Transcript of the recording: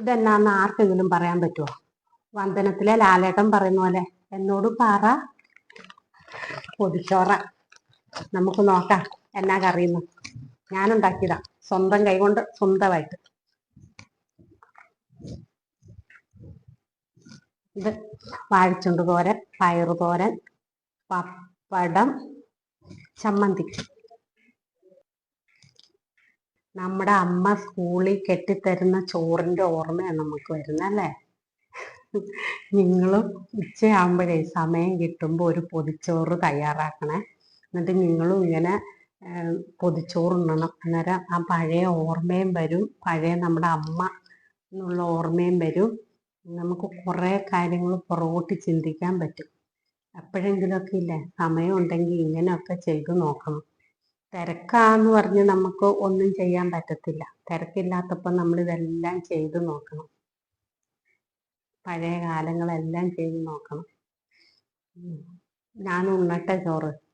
ഇതെന്നാന്ന് ആർക്കെങ്കിലും പറയാൻ പറ്റുമോ വന്ദനത്തിലെ ലാലേട്ടൻ പറയുന്ന പോലെ എന്നോട് പറ. പൊതിച്ചോറ. നമുക്ക് നോക്കാം എന്നാ കറിയുന്നു. ഞാനുണ്ടാക്കിയതാ. സ്വന്തം കൈകൊണ്ട് സ്വന്തമായിട്ട്. ഇത് വാഴച്ചുണ്ട് തോരൻ പയറു തോരൻ പപ്പടം ചമ്മന്തി. നമ്മുടെ അമ്മ സ്കൂളിൽ കെട്ടിത്തരുന്ന ചോറിന്റെ ഓർമ്മയാണ് നമുക്ക് വരുന്നത് അല്ലേ? നിങ്ങളും ഉച്ചയാകുമ്പോഴേ സമയം കിട്ടുമ്പോൾ ഒരു പൊതിച്ചോറ് തയ്യാറാക്കണേ. എന്നിട്ട് നിങ്ങളും ഇങ്ങനെ പൊതിച്ചോറ് ഉണ്ണണം. അന്നേരം ആ പഴയ ഓർമ്മയും വരും. പഴയ നമ്മുടെ അമ്മ എന്നുള്ള ഓർമ്മയും വരും. നമുക്ക് കുറേ കാര്യങ്ങൾ പുറകോട്ട് ചിന്തിക്കാൻ പറ്റും. എപ്പോഴെങ്കിലുമൊക്കെ ഇല്ലേ? സമയം ഉണ്ടെങ്കിൽ ഇങ്ങനെയൊക്കെ ചെയ്തു നോക്കണം. തിരക്കാന്ന് പറഞ്ഞ് നമുക്ക് ഒന്നും ചെയ്യാൻ പറ്റത്തില്ല. തിരക്കില്ലാത്തപ്പോൾ നമ്മൾ ഇതെല്ലാം ചെയ്തു നോക്കണം. പഴയ കാലങ്ങളെല്ലാം ചെയ്തു നോക്കണം. ഞാൻ ഉണ്ണട്ടെ ചോറ്.